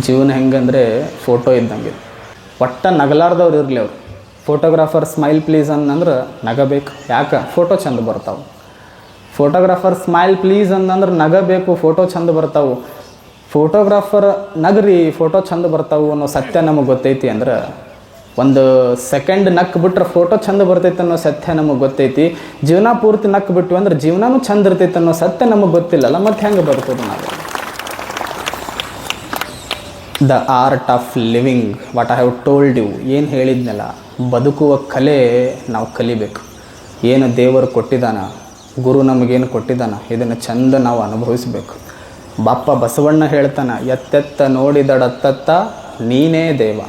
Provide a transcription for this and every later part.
ಜೀವನ ಹೆಂಗಂದರೆ ಫೋಟೋ ಇದ್ದಂಗೆ. ಒಟ್ಟ ನಗಲಾರ್ದವ್ರು ಇರಲಿ ಅವ್ರು. ಫೋಟೋಗ್ರಾಫರ್ ಸ್ಮೈಲ್ ಪ್ಲೀಸ್ ಅನ್ನಂದ್ರೆ ನಗಬೇಕು. ಯಾಕೆ? ಫೋಟೋ ಚಂದ ಬರ್ತಾವೆ. ಫೋಟೋಗ್ರಾಫರ್ ಸ್ಮೈಲ್ ಪ್ಲೀಸ್ ಅಂತಂದ್ರೆ ನಗಬೇಕು ಫೋಟೋ ಚಂದ ಬರ್ತಾವೆ. ಫೋಟೋಗ್ರಾಫರ್ ನಗರಿ ಫೋಟೋ ಚಂದ ಬರ್ತಾವೆ ಅನ್ನೋ ಸತ್ಯ ನಮಗೆ ಗೊತ್ತೈತಿ ಅಂದ್ರೆ, ಒಂದು ಸೆಕೆಂಡ್ ನಕ್ ಬಿಟ್ರೆ ಫೋಟೋ ಚಂದ ಬರ್ತೈತೆ ಅನ್ನೋ ಸತ್ಯ ನಮಗೆ ಗೊತ್ತೈತಿ. ಜೀವನ ಪೂರ್ತಿ ನಕ್ ಬಿಟ್ವಿ ಅಂದ್ರೆ ಜೀವನನೂ ಚಂದ ಇರ್ತೈತೆ ಅನ್ನೋ ಸತ್ಯ ನಮಗೆ ಗೊತ್ತಿಲ್ಲಲ್ಲ, ಮತ್ತೆ ಹೆಂಗೆ ಬರ್ತದೆ ನಾವು? The art of living what I have told you ಏನು ಹೇಳಿದ್ನಲ್ಲ? ಬದುಕುವ ಕಲೆ ನಾವು ಕಲಿಬೇಕು. ಏನು ದೇವರು ಕೊಟ್ಟಿದ್ದಾನ? ಗುರು ನಮಗೇನು ಕೊಟ್ಟಿದ್ದಾನ? ಇದನ್ನು ಚಂದ ನಾವು ಅನುಭವಿಸಬೇಕು. ಬಾಪ ಬಸವಣ್ಣ ಹೇಳ್ತಾನೆ, ಎತ್ತೆತ್ತ ನೋಡಿದಡತ್ತತ್ತ ನೀನೇ ದೇವ.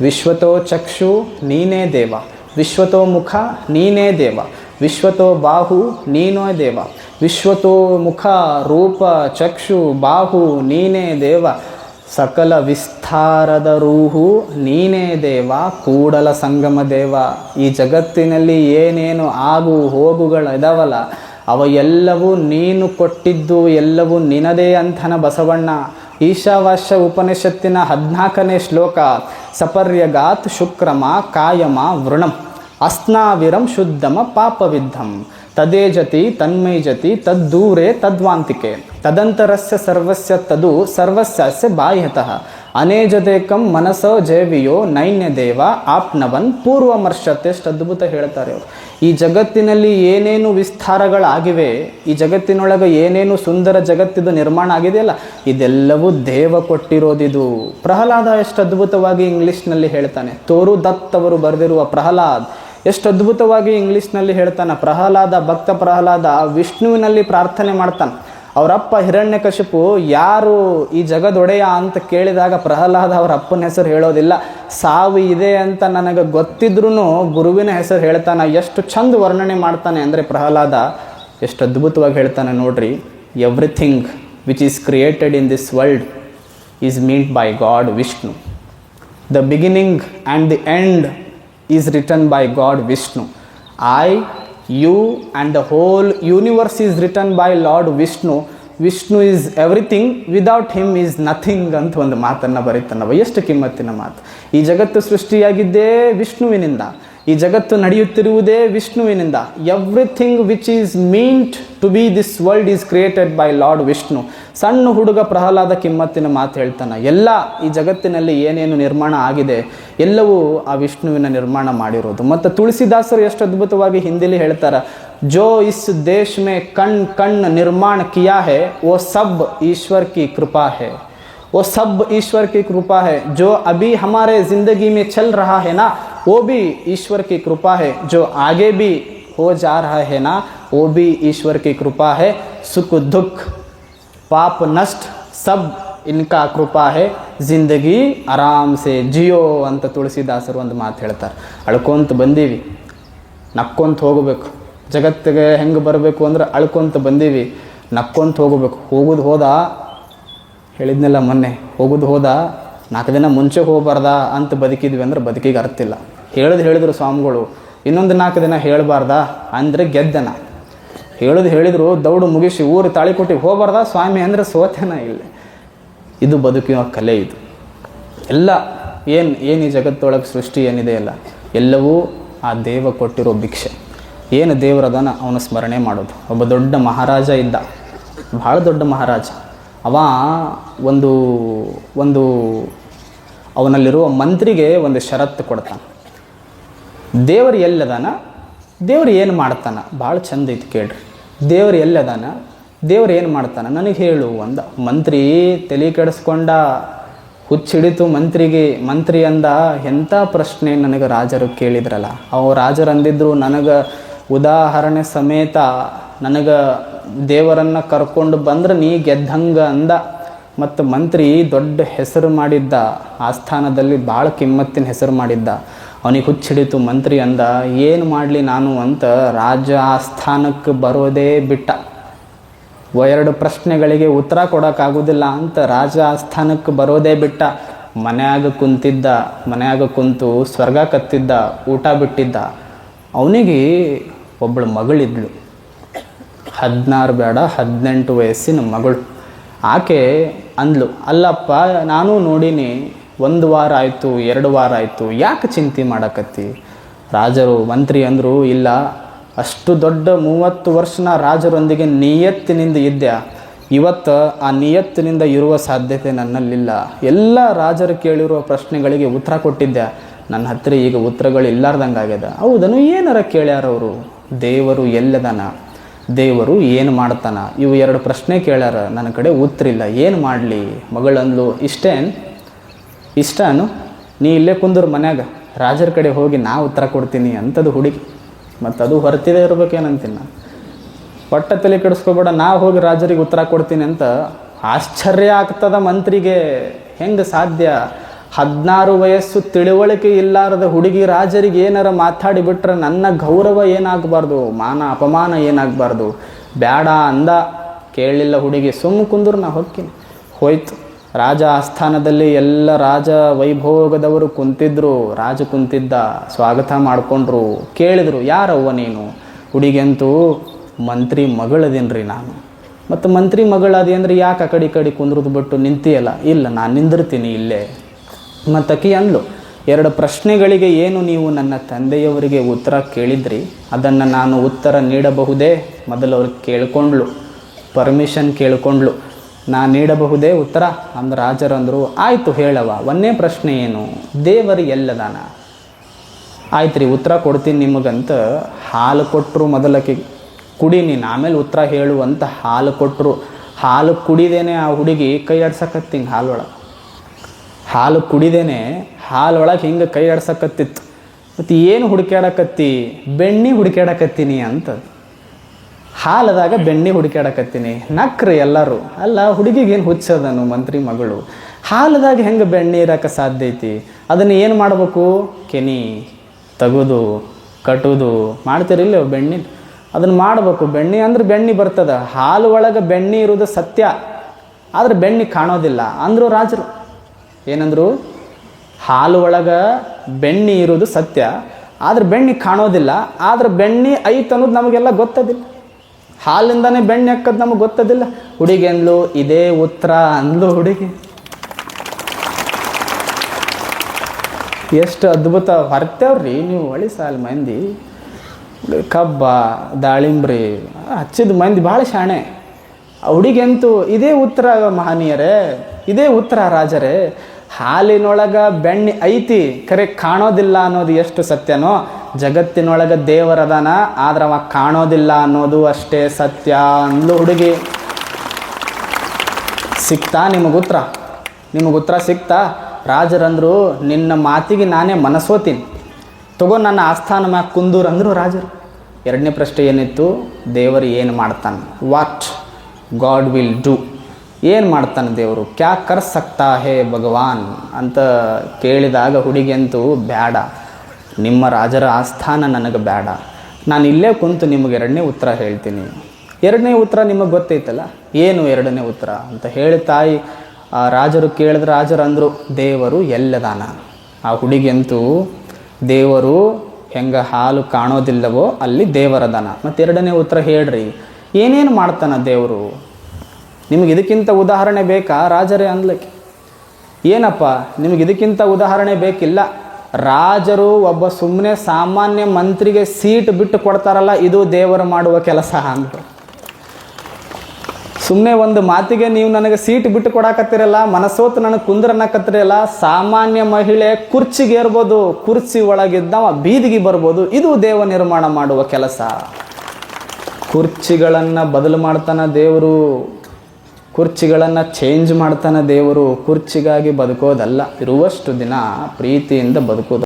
ವಿಶ್ವತೋ ಚಕ್ಷು ನೀನೇ ದೇವ. ವಿಶ್ವತೋ ಮುಖ ನೀನೇ ದೇವ. ವಿಶ್ವತೋ ಬಾಹು ನೀನೇ ದೇವ. ವಿಶ್ವತೋ ಮುಖ ರೂಪ ಚಕ್ಷು ಬಾಹು ನೀನೇ ದೇವ. ಸಕಲ ವಿಸ್ತಾರದ ರೂಹು ನೀನೇ ದೇವ, ಕೂಡಲ ಸಂಗಮ ದೇವ. ಈ ಜಗತ್ತಿನಲ್ಲಿ ಏನೇನು ಆಗು ಹೋಗುಗಳು ಇದಾವಲ್ಲ, ಅವ ಎಲ್ಲವೂ ನೀನು ಕೊಟ್ಟಿದ್ದು ಎಲ್ಲವೂ ನಿನದೇ ಅಂತನ ಬಸವಣ್ಣ. ಈಶಾವಾಶ್ಯ ಉಪನಿಷತ್ತಿನ ಹದಿನಾಲ್ಕನೇ ಶ್ಲೋಕ, ಸಪರ್ಯಗಾತ್ ಶುಕ್ರಮ ಕಾಯಮ ವೃಣಂ, ಅಸ್ನಾವಿರಂ ಶುದ್ಧಮ ಪಾಪವಿದ್ಧಂ. ತದೇಜತಿ ತನ್ಮೈಜತಿ ತದ್ದೂರೆ ತದ್ವಾಂತಿಕೆ. ತದಂತರಸ್ಯ ಸರ್ವಸ್ಯ ತದು, ಸರ್ವಸ್ಯಸ್ಯ ಬಾಹ್ಯತಃ. ಅನೇಜದೇಕಂ ಮನಸೋ ಜೇವಿಯೋ ನೈನ್ಯ ದೇವ ಆಪ್ನವನ್ ಪೂರ್ವಮರ್ಷತೆ ಅದ್ಭುತ ಹೇಳ್ತಾರೆ ಅವರು. ಈ ಜಗತ್ತಿನಲ್ಲಿ ಏನೇನು ವಿಸ್ತಾರಗಳಾಗಿವೆ, ಈ ಜಗತ್ತಿನೊಳಗೆ ಏನೇನು ಸುಂದರ ಜಗತ್ತಿದು ನಿರ್ಮಾಣ ಆಗಿದೆಯಲ್ಲ, ಇದೆಲ್ಲವೂ ದೇವ ಕೊಟ್ಟಿರೋದಿದು. ಪ್ರಹ್ಲಾದ ಎಷ್ಟು ಅದ್ಭುತವಾಗಿ ಇಂಗ್ಲಿಷ್ನಲ್ಲಿ ಹೇಳ್ತಾನೆ, ತೋರು ದತ್ ಅವರು ಬರೆದಿರುವ ಪ್ರಹ್ಲಾದ್ ಎಷ್ಟು ಅದ್ಭುತವಾಗಿ ಇಂಗ್ಲೀಷ್ನಲ್ಲಿ ಹೇಳ್ತಾನೆ, ಪ್ರಹ್ಲಾದ, ಭಕ್ತ ಪ್ರಹ್ಲಾದ ವಿಷ್ಣುವಿನಲ್ಲಿ ಪ್ರಾರ್ಥನೆ ಮಾಡ್ತಾನೆ. ಅವರಪ್ಪ ಹಿರಣ್ಯಕಶಿಪು ಯಾರು ಈ ಜಗದೊಡೆಯ ಅಂತ ಕೇಳಿದಾಗ ಪ್ರಹ್ಲಾದ ಅವರ ಅಪ್ಪನ ಹೆಸರು ಹೇಳೋದಿಲ್ಲ. ಸಾವು ಇದೆ ಅಂತ ನನಗೆ ಗೊತ್ತಿದ್ರೂ ಗುರುವಿನ ಹೆಸರು ಹೇಳ್ತಾನೆ, ಎಷ್ಟು ಚಂದ ವರ್ಣನೆ ಮಾಡ್ತಾನೆ ಅಂದರೆ ಪ್ರಹ್ಲಾದ ಎಷ್ಟು ಅದ್ಭುತವಾಗಿ ಹೇಳ್ತಾನೆ ನೋಡ್ರಿ everything which is created in this world is meant by God Vishnu. The beginning and the end is written by God Vishnu. I, you, and the whole universe is written by Lord Vishnu. Vishnu is everything without him is nothing ಅಂತ ಒಂದು ಮಾತನ್ನು ಬರೀತಾನವ. ಎಷ್ಟು ಕಿಮ್ಮತ್ತಿನ ಮಾತು. ಈ ಜಗತ್ತು ಸೃಷ್ಟಿಯಾಗಿದ್ದೇ ವಿಷ್ಣುವಿನಿಂದ. ಈ ಜಗತ್ತು ನಡೆಯುತ್ತಿರುವುದೇ ವಿಷ್ಣುವಿನಿಂದ. Everything which is meant to be this world is created by Lord Vishnu ಸಣ್ಣ ಹುಡುಗ ಪ್ರಹ್ಲಾದ ಕಿಮ್ಮತ್ತಿನ ಮಾತು ಹೇಳ್ತಾನೆ ಎಲ್ಲ ಈ ಜಗತ್ತಿನಲ್ಲಿ ಏನೇನು ನಿರ್ಮಾಣ ಆಗಿದೆ ಎಲ್ಲವೂ ಆ ವಿಷ್ಣುವಿನ ನಿರ್ಮಾಣ ಮಾಡಿರೋದು ಮತ್ತು ತುಳಸಿದಾಸರು ಎಷ್ಟು ಅದ್ಭುತವಾಗಿ ಹಿಂದಿಲಿ ಹೇಳ್ತಾರೆ ಜೋ ಇಸ್ ದೇಶ್ ಮೇ ಕಣ್ ಕಣ್ ನಿರ್ಮಾಣ ಕಿಯಾ ಹೇ ಓ ಸಬ್ ಈಶ್ವರ್ ಕಿ ಕೃಪಾ ಹೇ वो सब ईश्वर की कृपा है जो अभी हमारे ज़िंदगी में चल रहा है ना वो भी ईश्वर की कृपा है जो आगे भी हो जा रहा है ना वो भी ईश्वर की कृपा है सुख दुख पाप नष्ट सब इनका कृपा है ಜಿಂದಗಿ ಆರಾಮ್ ಸೆ ಜಿಯೋ ಅಂತ ತುಳಸಿದಾಸರು ಒಂದು ಮಾತು ಹೇಳ್ತಾರೆ ಅಳ್ಕೊಂತ ಬಂದೀವಿ ನಕ್ಕೊಂತ ಹೋಗಬೇಕು ಜಗತ್ತಿಗೆ ಹೆಂಗೆ ಬರಬೇಕು ಅಂದ್ರೆ ಅಳ್ಕೊಂತ ಬಂದೀವಿ ನಕ್ಕೊಂತ ಹೋಗಬೇಕು ಹೋಗೋದು ಹೋದ ಹೇಳಿದ್ನಲ್ಲ ಮೊನ್ನೆ ಹೋಗೋದು ಹೋದ ನಾಲ್ಕು ದಿನ ಮುಂಚೆ ಹೋಗಬಾರ್ದ ಅಂತ ಬದುಕಿದ್ವಿ ಅಂದ್ರೆ ಬದುಕಿಗೆ ಅರ್ಥ ಇಲ್ಲ ಹೇಳಿದ್ ಹೇಳಿದ್ರು ಸ್ವಾಮಿಗಳು ಇನ್ನೊಂದು ನಾಲ್ಕು ದಿನ ಹೇಳಬಾರ್ದ ಅಂದರೆ ಗೆದ್ದನ ಹೇಳೋದು ಹೇಳಿದ್ರು, ದೌಡು ಮುಗಿಸಿ ಊರು ತಾಳಿಕೊಟ್ಟಿ ಹೋಗಬಾರ್ದ? ಸ್ವಾಮಿ ಅಂದರೆ ಸೋತೆನ ಇಲ್ಲ? ಇದು ಬದುಕಿನ ಕಲೆ ಇದು. ಎಲ್ಲ ಏನು ಏನು ಈ ಜಗತ್ತೊಳಗೆ ಸೃಷ್ಟಿ ಏನಿದೆ ಅಲ್ಲ ಎಲ್ಲವೂ ಆ ದೇವ ಕೊಟ್ಟಿರೋ ಭಿಕ್ಷೆ. ಏನು ದೇವರದನ ಅವನು ಸ್ಮರಣೆ ಮಾಡೋದು. ಒಬ್ಬ ದೊಡ್ಡ ಮಹಾರಾಜ ಇದ್ದ. ಭಾಳ ದೊಡ್ಡ ಮಹಾರಾಜ. ಅವ ಒಂದು ಒಂದು ಅವನಲ್ಲಿರುವ ಮಂತ್ರಿಗೆ ಒಂದು ಷರತ್ತು ಕೊಡ್ತಾನೆ. ದೇವರು ಎಲ್ಲದಾನ ದೇವ್ರು ಏನು ಮಾಡ್ತಾನ? ಭಾಳ ಚಂದ ಐತಿ ಕೇಳ್ರಿ. ದೇವ್ರು ಎಲ್ಲದಾನ? ದೇವ್ರು ಏನು ಮಾಡ್ತಾನೆ? ನನಗೆ ಹೇಳು ಅಂದ. ಮಂತ್ರಿ ತಲೆ ಕೆಡಿಸ್ಕೊಂಡ, ಹುಚ್ಚಿಡಿತು ಮಂತ್ರಿಗೆ. ಮಂತ್ರಿ ಅಂದ ಎಂಥ ಪ್ರಶ್ನೆ ನನಗೆ ರಾಜರು ಕೇಳಿದ್ರಲ್ಲ? ಅವು ರಾಜರು ಅಂದಿದ್ರು ನನಗೆ ಉದಾಹರಣೆ ಸಮೇತ ನನಗೆ ದೇವರನ್ನು ಕರ್ಕೊಂಡು ಬಂದ್ರೆ ನೀ ಗೆದ್ದಂಗೆ ಅಂದ. ಮತ್ತು ಮಂತ್ರಿ ದೊಡ್ಡ ಹೆಸರು ಮಾಡಿದ್ದ, ಆಸ್ಥಾನದಲ್ಲಿ ಭಾಳ ಕಿಮ್ಮತ್ತಿನ ಹೆಸರು ಮಾಡಿದ್ದ. ಅವನಿಗೆ ಹುಚ್ಚಿಡಿತು ಮಂತ್ರಿ ಅಂದ, ಏನು ಮಾಡಲಿ ನಾನು ಅಂತ ರಾಜ ಆಸ್ಥಾನಕ್ಕೆ ಬರೋದೇ ಬಿಟ್ಟ. ಎರಡು ಪ್ರಶ್ನೆಗಳಿಗೆ ಉತ್ತರ ಕೊಡೋಕ್ಕಾಗೋದಿಲ್ಲ ಅಂತ ರಾಜ ಆಸ್ಥಾನಕ್ಕೆ ಬರೋದೇ ಬಿಟ್ಟ. ಮನೆಯಾಗ ಕುಂತಿದ್ದ, ಮನೆಯಾಗ ಕುಂತು ಸ್ವರ್ಗ ಕತ್ತಿದ್ದ, ಊಟ ಬಿಟ್ಟಿದ್ದ. ಅವನಿಗೆ ಒಬ್ಬಳು ಮಗಳಿದ್ಳು. ಹದಿನಾರು ಬೇಡ, ಹದಿನೆಂಟು ವಯಸ್ಸಿನ ಮಗಳು. ಆಕೆ ಅಂದ್ಲು, ಅಲ್ಲಪ್ಪ, ನಾನು ನೋಡೀನಿ. ಒಂದು ವಾರ ಆಯಿತು, ಎರಡು ವಾರ ಆಯಿತು, ಯಾಕೆ ಚಿಂತೆ ಮಾಡಕತ್ತಿ? ರಾಜರು, ಮಂತ್ರಿ ಅಂದರು, ಇಲ್ಲ, ಅಷ್ಟು ದೊಡ್ಡ ಮೂವತ್ತು ವರ್ಷನ ರಾಜರೊಂದಿಗೆ ನಿಯತ್ತಿನಿಂದ ಇದ್ದೆ. ಇವತ್ತು ಆ ನಿಯತ್ತಿನಿಂದ ಇರುವ ಸಾಧ್ಯತೆ ನನ್ನಲ್ಲಿಲ್ಲ. ಎಲ್ಲ ರಾಜರು ಕೇಳಿರುವ ಪ್ರಶ್ನೆಗಳಿಗೆ ಉತ್ತರ ಕೊಟ್ಟಿದ್ದೆ. ನನ್ನ ಹತ್ತಿರ ಈಗ ಉತ್ತರಗಳು ಇಲ್ಲಾರ್ದಂಗೆ ಆಗ್ಯದ ಹೌದನು, ಏನಾರ ಕೇಳ್ಯಾರ ಅವರು? ದೇವರು ಎಲ್ಲದನ? ದೇವರು ಏನು ಮಾಡ್ತಾನ? ಇವು ಎರಡು ಪ್ರಶ್ನೆ ಕೇಳ್ಯಾರ. ನನ್ನ ಕಡೆ ಉತ್ತರ ಇಲ್ಲ. ಏನು ಮಾಡಲಿ? ಮಗಳಂದ್ಲು, ಇಷ್ಟೇನು? ಇಷ್ಟನು, ನೀ ಇಲ್ಲೇ ಕುಂದ್ರು ಮನ್ಯಾಗ, ರಾಜರ ಕಡೆ ಹೋಗಿ ನಾ ಉತ್ತರ ಕೊಡ್ತೀನಿ ಅಂಥದ್ದು ಹುಡುಗಿ. ಮತ್ತು ಅದು ಹೊರತಿದೆ ಇರ್ಬೇಕೇನಂತೀನಿ ನಾನು. ಒಟ್ಟ ತಲೆ ಕೆಡಿಸ್ಕೊಬೇಡ, ನಾ ಹೋಗಿ ರಾಜರಿಗೆ ಉತ್ತರ ಕೊಡ್ತೀನಿ ಅಂತ ಆಶ್ಚರ್ಯ ಆಗ್ತದ ಮಂತ್ರಿಗೆ. ಹೆಂಗೆ ಸಾಧ್ಯ? ಹದಿನಾರು ವಯಸ್ಸು ತಿಳುವಳಿಕೆ ಇಲ್ಲಾರದ ಹುಡುಗಿ ರಾಜರಿಗೆ ಏನಾರ ಮಾತಾಡಿ ಬಿಟ್ರೆ ನನ್ನ ಗೌರವ ಏನಾಗಬಾರ್ದು, ಮಾನ ಅಪಮಾನ ಏನಾಗಬಾರ್ದು. ಬೇಡ ಅಂದ ಕೇಳಲಿಲ್ಲ ಹುಡುಗಿ ಸುಮ್ಮ ಕುಂದ್ರು ನಾ ಹೊಕ್ಕಿನಿ. ಹೋಯ್ತು. ರಾಜ ಆಸ್ಥಾನದಲ್ಲಿ ಎಲ್ಲ ರಾಜ ವೈಭೋಗದವರು ಕುಂತಿದ್ರು, ರಾಜ ಕುಂತಿದ್ದ ಸ್ವಾಗತ ಮಾಡಿಕೊಂಡ್ರು, ಕೇಳಿದ್ರು, ಯಾರವ್ವ ನೀನು? ಹುಡುಗಿಯಂತೂ ಮಂತ್ರಿ ಮಗಳದೇನ್ರಿ ನಾನು? ಮತ್ತು ಮಂತ್ರಿ ಮಗಳದಿ ಅಂದ್ರೆ ಯಾಕೆ ಆ ಕಡೆ ಕಡೆ ಕುಂದ್ರದು ಬಿಟ್ಟು ನಿಂತಿಯಲ್ಲ? ಇಲ್ಲ, ನಾನು ನಿಂದಿರ್ತೀನಿ ಇಲ್ಲೇ. ಮತ್ತು ಅಕಿ ಅಂದ್ಲು, ಎರಡು ಪ್ರಶ್ನೆಗಳಿಗೆ ಏನು ನೀವು ನನ್ನ ತಂದೆಯವರಿಗೆ ಉತ್ತರ ಕೇಳಿದ್ರಿ? ಅದನ್ನು ನಾನು ಉತ್ತರ ನೀಡಬಹುದೇ? ಮೊದಲು ಅವ್ರಿಗೆ ಕೇಳ್ಕೊಂಡ್ಳು, ಪರ್ಮಿಷನ್ ಕೇಳ್ಕೊಂಡ್ಲು ನಾ ನೀಡಬಹುದೇ ಉತ್ತರ? ಅಂದ ರಾಜರಂದರು, ಆಯಿತು ಹೇಳವ ಒಂದೇ ಪ್ರಶ್ನೆ ಏನು? ದೇವರು ಎಲ್ಲದಾನ? ಆಯ್ತು ರೀ ಉತ್ತರ ಕೊಡ್ತೀನಿ ನಿಮಗಂತ, ಹಾಲು ಕೊಟ್ಟರು ಮೊದಲಕ್ಕೆ ಕುಡಿ ನೀನು, ಆಮೇಲೆ ಉತ್ತರ ಹೇಳುವಂತ ಹಾಲು ಕೊಟ್ಟರು ಹಾಲು ಕುಡಿದೇನೆ ಆ ಹುಡುಗಿ ಕೈ ಆಡ್ಸಕತ್ತಿಂಗೆ ಹಾಲೊಳಗೆ. ಹಾಲು ಕುಡಿದೇನೆ ಹಾಲೊಳಗೆ ಹಿಂಗೆ ಕೈ ಆಡ್ಸಕತ್ತಿತ್ತು. ಮತ್ತು ಏನು ಹುಡುಕ್ಯಾಡಕತ್ತಿ? ಬೆಣ್ಣೆ ಹುಡುಕ್ಯಾಡಕತ್ತೀನಿ ಅಂತ. ಹಾಲದಾಗ ಬೆಣ್ಣೆ ಹುಡುಕಾಡಕತ್ತೀನಿ ನಕ್ರಿ ಎಲ್ಲರೂ. ಅಲ್ಲ ಹುಡುಗಿಗೇನು ಹುಚ್ಚದನು ಮಂತ್ರಿ ಮಗಳು? ಹಾಲದಾಗ ಹೆಂಗೆ ಬೆಣ್ಣೆ ಇರಕ್ಕೆ ಸಾಧ್ಯ ಐತಿ? ಅದನ್ನು ಏನು ಮಾಡಬೇಕು? ಕೆನಿ, ತೆಗೆದು ಕಟ್ಟುದು ಮಾಡ್ತೀರಿಲ್ಲ ಬೆಣ್ಣೆ? ಅದನ್ನು ಮಾಡಬೇಕು. ಬೆಣ್ಣೆ ಅಂದ್ರೆ ಬೆಣ್ಣೆ ಬರ್ತದ. ಹಾಲು ಒಳಗೆ ಬೆಣ್ಣೆ ಇರೋದು ಸತ್ಯ. ಆದ್ರೆ ಬೆಣ್ಣೆ ಕಾಣೋದಿಲ್ಲ. ಅಂದರು ರಾಜರು. ಏನಂದ್ರು? ಹಾಲು ಒಳಗೆ ಬೆಣ್ಣೆ ಇರೋದು ಸತ್ಯ. ಆದ್ರೆ ಬೆಣ್ಣೆ ಕಾಣೋದಿಲ್ಲ. ಆದ್ರೆ ಬೆಣ್ಣೆ ಐತೆ ಅನ್ನೋದು ನಮಗೆಲ್ಲ ಗೊತ್ತದಿಲ್ಲ. ಹಾಲಿಂದಾನೇ ಬೆಣ್ಣೆ ಹಾಕೋದು ನಮಗೆ ಗೊತ್ತದಿಲ್ಲ. ಹುಡುಗಿ ಅಂದ್ಲು ಇದೇ ಉತ್ತರ ಅಂದ್ಲು ಹುಡುಗಿ. ಎಷ್ಟು ಅದ್ಭುತ ಹೊರ್ತೇವ್ರಿ ನೀವು ಹೊಳಿ ಸಾಲ ಮಂದಿ. ಕಬ್ಬ, ದಾಳಿಂಬ್ರಿ, ಹಚ್ಚಿದ ಮಂದಿ ಭಾಳ ಶಾಣೆ. ಹುಡುಗಿ ಅಂತೂ ಇದೇ ಉತ್ತರ ಮಹನೀಯರೇ, ಇದೇ ಉತ್ತರ ರಾಜರೇ. ಹಾಲಿನೊಳಗ ಬೆಣ್ಣೆ ಐತಿ, ಕರೆ ಕಾಣೋದಿಲ್ಲ ಅನ್ನೋದು ಎಷ್ಟು ಸತ್ಯನೋ, ಜಗತ್ತಿನೊಳಗ ದೇವರದನ ಆದ್ರೆ ಅವ ಕಾಣೋದಿಲ್ಲ ಅನ್ನೋದು ಅಷ್ಟೇ ಸತ್ಯ ಅಂದು ಹುಡುಗಿ. ಸಿಕ್ತಾ ನಿಮಗುತ್ರ ಉತ್ತರ? ನಿಮಗೆ ಉತ್ತರ ಸಿಕ್ತಾ? ರಾಜರಂದ್ರು, ನಿನ್ನ ಮಾತಿಗೆ ನಾನೇ ಮನಸೋತೀನಿ. ತಗೋ ನನ್ನ ಆಸ್ಥಾನ ಮ್ಯಾಗ ಕುಂದೂರು ಅಂದರು ರಾಜರು. ಎರಡನೇ ಪ್ರಶ್ನೆ ಏನಿತ್ತು? ದೇವರು ಏನು ಮಾಡ್ತಾನೆ? ವಾಟ್ ಗಾಡ್ ವಿಲ್ ಡೂ ಏನು ಮಾಡ್ತಾನೆ ದೇವರು? ಕ್ಯಾ ಕರ್ಸಕ್ತಾ ಹೇ ಭಗವಾನ್ ಅಂತ ಕೇಳಿದಾಗ ಹುಡುಗಿಯಂತೂ ಬೇಡ ನಿಮ್ಮ ರಾಜರ ಆಸ್ಥಾನ ನನಗೆ ಬೇಡ ನಾನು ಇಲ್ಲೇ ಕುಂತು ನಿಮಗೆ ಎರಡನೇ ಉತ್ತರ ಹೇಳ್ತೀನಿ. ಎರಡನೇ ಉತ್ತರ ನಿಮಗೆ ಗೊತ್ತೈತಲ್ಲ? ಏನು ಎರಡನೇ ಉತ್ತರ? ಅಂತ ಹೇಳಿ ತಾಯಿ, ಆ ರಾಜರು ಕೇಳಿದ್ರೆ ರಾಜರು ಅಂದರು ದೇವರು ಎಲ್ಲದಾನ? ಆ ಹುಡುಗಿಯಂತೂ, ದೇವರು ಹೆಂಗೆ ಹಾಲು ಕಾಣೋದಿಲ್ಲವೋ ಅಲ್ಲಿ ದೇವರದಾನ. ಮತ್ತು ಎರಡನೇ ಉತ್ತರ ಹೇಳ್ರಿ. ಏನೇನು ಮಾಡ್ತಾನ ದೇವರು? ನಿಮಗೆ ಇದಕ್ಕಿಂತ ಉದಾಹರಣೆ ಬೇಕಾ? ರಾಜರೇ ಅನ್ಲಿಕ್ಕೆ ಏನಪ್ಪ? ನಿಮಗೆ ಇದಕ್ಕಿಂತ ಉದಾಹರಣೆ ಬೇಕಿಲ್ಲ? ರಾಜರು ಒಬ್ಬ ಸುಮ್ಮನೆ ಸಾಮಾನ್ಯ ಮಂತ್ರಿಗೆ ಸೀಟ್ ಬಿಟ್ಟು ಕೊಡ್ತಾರಲ್ಲ, ಇದು ದೇವರು ಮಾಡುವ ಕೆಲಸ ಅಂತ ಸುಮ್ಮನೆ ಒಂದು ಮಾತಿಗೆ ನೀವು ನನಗೆ ಸೀಟ್ ಬಿಟ್ಟು ಕೊಡಾಕತ್ತಿರಲ್ಲ, ಮನಸೋತು ನನಗೆ ಕುಂದ್ರನ್ನಕತ್ತಿರಲ್ಲ ಸಾಮಾನ್ಯ ಮಹಿಳೆ ಕುರ್ಚಿಗೆ ಏರ್ಬೋದು, ಕುರ್ಚಿ ಒಳಗಿದ್ದವ ಬೀದಿಗೆ ಬರ್ಬೋದು, ಇದು ದೇವ ನಿರ್ಮಾಣ ಮಾಡುವ ಕೆಲಸ. ಕುರ್ಚಿಗಳನ್ನು ಬದಲು ಮಾಡ್ತಾನ ದೇವರು. ಕುರ್ಚಿಗಳನ್ನು ಚೇಂಜ್ ಮಾಡ್ತಾನೆ ದೇವರು ಕುರ್ಚಿಗಾಗಿ ಬದುಕೋದಲ್ಲ. ಇರುವಷ್ಟು ದಿನ ಪ್ರೀತಿಯಿಂದ ಬದುಕೋದು.